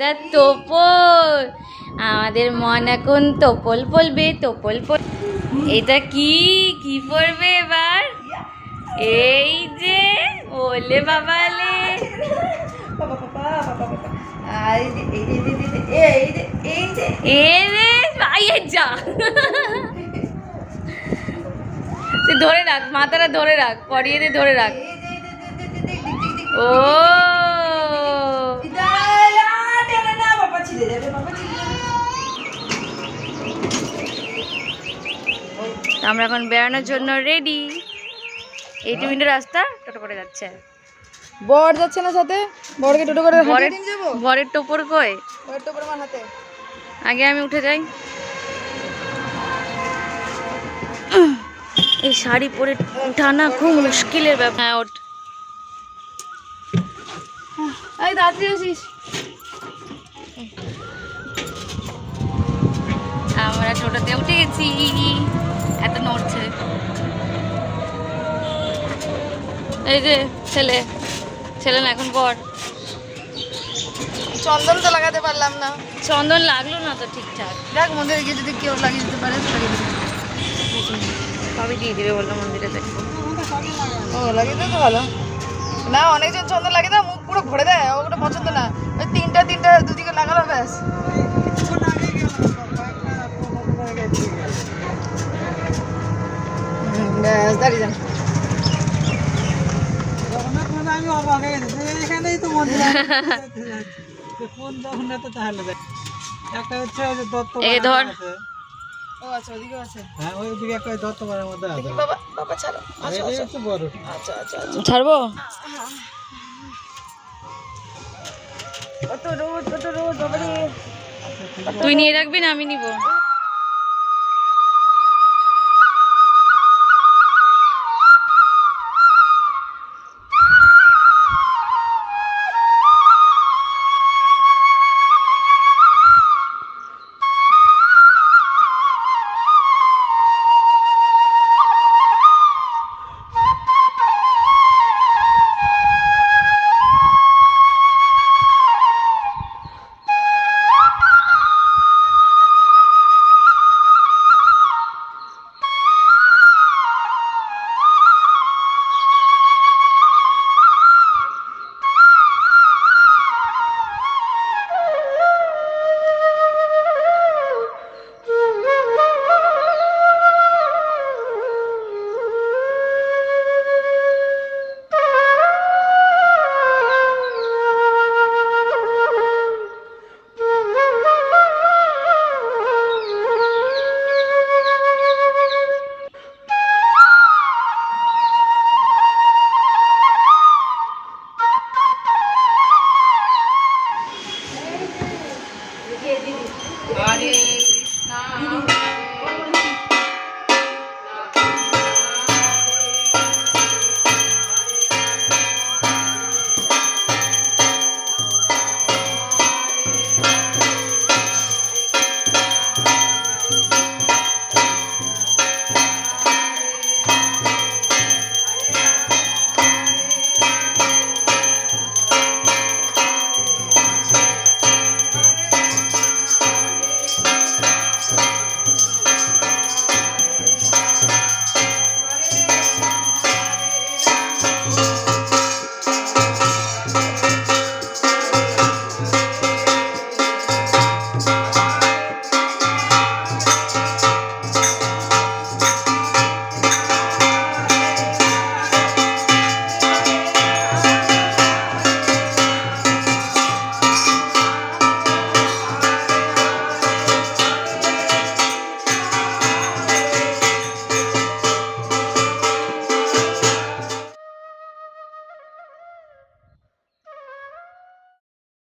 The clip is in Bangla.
এটা তোপল আমাদের মন এখন তোপল পলবে তোপল পল এটা কি কি পড়বে এবার এই যে ওলে বাবালে ধরে রাখ মাথাটা ধরে রাখ পরিয়ে ধরে রাখ ও ছিঁড়ে যাবে, বাবা আমরা এখন বেড়ানোর জন্য রেডি এইটু মিনিটের রাস্তা টোটো করে যাচ্ছে। বর যাচ্ছে না সাথে? বরকে টোটো করে বরের বরের টোপর কই? বরের টোপর আমার হাতে। আগে আমি উঠে যাই। এই শাড়ি পরে উঠা না খুব মুশকিলের ব্যাপার। হ্যাঁ ওঠ। এই তাড়াতাড়ি আসিস। গেছি এত নড়ছে। এই যে ছেলে। ছেলে না এখন বর। চন্দন তো লাগাতে পারলাম না। চন্দন লাগল না তো ঠিকঠাক। দেখ মন্দিরে গিয়ে যদি কেউ লাগিয়ে দিতে পারে তো লাগিয়ে দিতে কবে দিয়ে দিবে বলল মন্দিরে দেখব ও লাগিয়ে দিতে তো ভালো। না অনেকজন চন্দন লাগিয়ে দাঁড়িয়ে যান। আমি অবাক হয়ে গেছি এখানেই তো মন্দির কোন জগন্নাথ তাহলে একটা হচ্ছে ওই যে দত্ত এই ধর। ও আচ্ছা ওদিকেও আছে। হ্যাঁ ওইদিকে একটা ওই দত্তপাড়ার মধ্যে আছে বাবা বাবা ছাড়ো। আর এটাই হচ্ছে বড়। আচ্ছা আচ্ছা আচ্ছা। ছাড়বো? কত রোদ কত রোদ বাবা তুই নিয়ে রাখবি না আমি নিব। হরে কৃষ্ণ